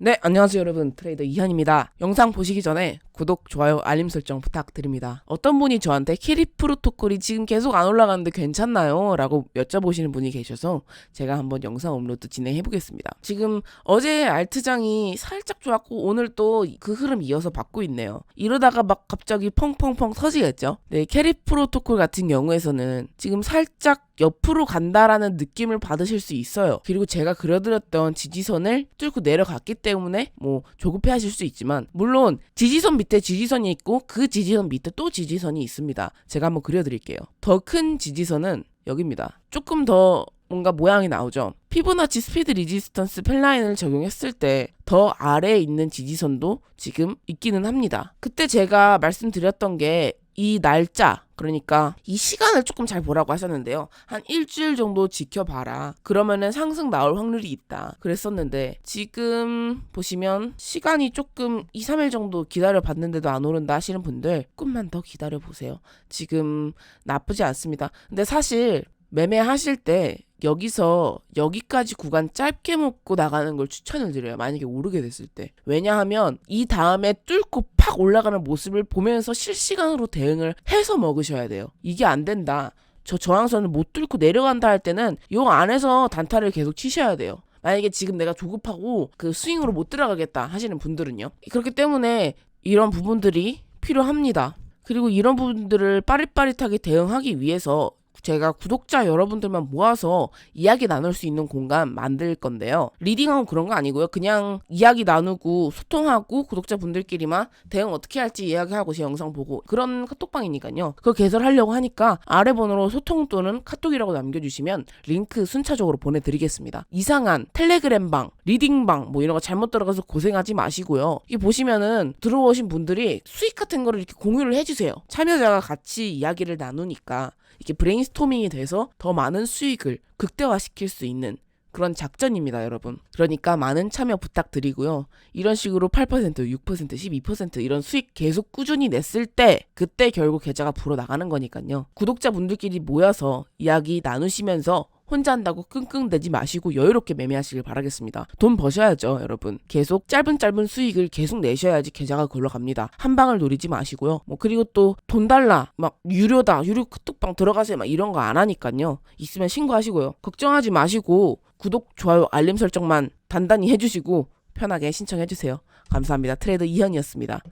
네, 안녕하세요 여러분. 트레이더 이현입니다. 영상 보시기 전에 구독, 좋아요, 알림 설정 부탁드립니다. 어떤 분이 저한테 키리 프로토콜이 지금 계속 안 올라가는데 괜찮나요? 라고 여쭤보시는 분이 계셔서 제가 한번 영상 업로드 진행해 보겠습니다. 지금 어제 알트장이 살짝 좋았고 오늘 또 그 흐름 이어서 받고 있네요. 이러다가 막 갑자기 펑펑펑 터지겠죠? 네, 캐리 프로토콜 같은 경우에서는 지금 살짝 옆으로 간다라는 느낌을 받으실 수 있어요. 그리고 제가 그려드렸던 지지선을 뚫고 내려갔기 때문에 뭐 조급해 하실 수 있지만 물론 지지선 밑에 지지선이 있고 그 지지선 밑에 또 지지선이 있습니다. 제가 한번 그려드릴게요. 더 큰 지지선은 여기입니다. 조금 더 뭔가 모양이 나오죠. 피보나치 스피드 리지스턴스 펠라인을 적용했을 때 더 아래에 있는 지지선도 지금 있기는 합니다. 그때 제가 말씀드렸던 게 이 날짜 그러니까 이 시간을 조금 잘 보라고 하셨는데요. 한 일주일 정도 지켜봐라. 그러면은 상승 나올 확률이 있다. 그랬었는데 지금 보시면 시간이 조금 2, 3일 정도 기다려 봤는데도 안 오른다 하시는 분들 조금만 더 기다려 보세요. 지금 나쁘지 않습니다. 근데 사실 매매하실 때 여기서 여기까지 구간 짧게 먹고 나가는 걸 추천을 드려요. 만약에 오르게 됐을 때. 왜냐하면 이 다음에 뚫고 팍 올라가는 모습을 보면서 실시간으로 대응을 해서 먹으셔야 돼요. 이게 안 된다. 저 저항선을 못 뚫고 내려간다 할 때는 요 안에서 단타를 계속 치셔야 돼요. 만약에 지금 내가 조급하고 그 스윙으로 못 들어가겠다 하시는 분들은요. 그렇기 때문에 이런 부분들이 필요합니다. 그리고 이런 부분들을 빠릿빠릿하게 대응하기 위해서 제가 구독자 여러분들만 모아서 이야기 나눌 수 있는 공간 만들 건데요. 리딩하고 그런 거 아니고요. 그냥 이야기 나누고 소통하고 구독자분들끼리만 대응 어떻게 할지 이야기하고 제 영상 보고 그런 카톡방이니까요. 그거 개설하려고 하니까 아래 번호로 소통 또는 카톡이라고 남겨주시면 링크 순차적으로 보내드리겠습니다. 이상한 텔레그램방, 리딩방 뭐 이런 거 잘못 들어가서 고생하지 마시고요. 이게 보시면은 들어오신 분들이 수익 같은 거를 이렇게 공유를 해주세요. 참여자가 같이 이야기를 나누니까 이렇게 브레인 스토밍이 돼서 더 많은 수익을 극대화시킬 수 있는 그런 작전입니다, 여러분. 그러니까 많은 참여 부탁드리고요. 이런 식으로 8%, 6%, 12% 이런 수익 계속 꾸준히 냈을 때 그때 결국 계좌가 불어 나가는 거니까요. 구독자분들끼리 모여서 이야기 나누시면서 혼자 한다고 끙끙대지 마시고 여유롭게 매매하시길 바라겠습니다. 돈 버셔야죠, 여러분. 계속 짧은 짧은 수익을 계속 내셔야지 계좌가 굴러갑니다. 한 방을 노리지 마시고요. 뭐 그리고 또 돈 달라, 막 유료다, 유료 카톡방 들어가세요, 막 이런 거 안 하니까요. 있으면 신고하시고요. 걱정하지 마시고 구독, 좋아요, 알림 설정만 단단히 해주시고 편하게 신청해주세요. 감사합니다. 트레이더 이현이었습니다.